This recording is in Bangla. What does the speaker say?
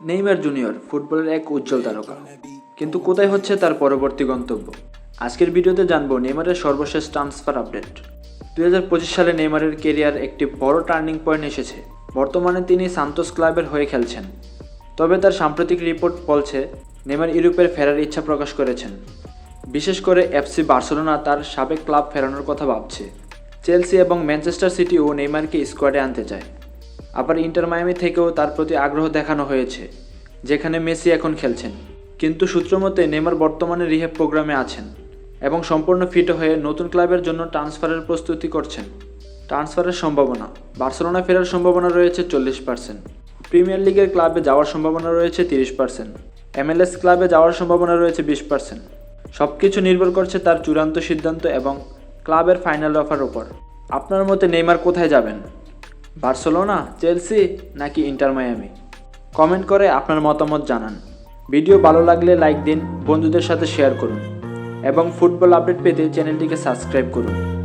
নেইমার জুনিয়র ফুটবলের এক উজ্জ্বল তারকা। কিন্তু কোথায় হচ্ছে তার পরবর্তী গন্তব্য? আজকের ভিডিওতে জানব নেইমারের সর্বশেষ ট্রান্সফার আপডেট দুই হাজার পঁচিশ সালে নেইমারের কেরিয়ার একটি বড় টার্নিং পয়েন্ট এসেছে। বর্তমানে তিনি সান্তোস ক্লাবের হয়ে খেলছেন। তবে তার সাম্প্রতিক রিপোর্ট বলছে, নেইমার ইউরোপের ফেরার ইচ্ছা প্রকাশ করেছেন। বিশেষ করে এফসি বার্সেলোনা তার সাবেক ক্লাব ফেরানোর কথা ভাবছে। চেলসি এবং ম্যানচেস্টার সিটিও নেইমারকে স্কোয়াডে আনতে চায়। আবার ইন্টার মায়ামি থেকেও তার প্রতি আগ্রহ দেখানো হয়েছে, যেখানে মেসি এখন খেলছেন। কিন্তু সূত্রমতে নেইমার বর্তমানে রিহেব প্রোগ্রামে আছেন এবং সম্পূর্ণ ফিট হয়ে নতুন ক্লাবের জন্য ট্রান্সফারের প্রস্তুতি করছেন। ট্রান্সফারের সম্ভাবনা, বার্সেলোনা ফেরার সম্ভাবনা রয়েছে চল্লিশ পার্সেন্ট। প্রিমিয়ার লিগের ক্লাবে যাওয়ার সম্ভাবনা রয়েছে তিরিশ পার্সেন্ট। এমএলএস ক্লাবে যাওয়ার সম্ভাবনা রয়েছে বিশ পার্সেন্ট। সব কিছু নির্ভর করছে তার চূড়ান্ত সিদ্ধান্ত এবং ক্লাবের ফাইনাল অফার ওপর আপনার মতে নেইমার কোথায় যাবেন? বার্সেলোনা, চেলসি নাকি ইন্টার মায়ামি? কমেন্ট করে আপনার মতামত জানান। ভিডিও ভালো লাগলে লাইক দিন, বন্ধুদের সাথে শেয়ার করুন। এবং ফুটবল আপডেট পেতে চ্যানেলটিকে সাবস্ক্রাইব করুন।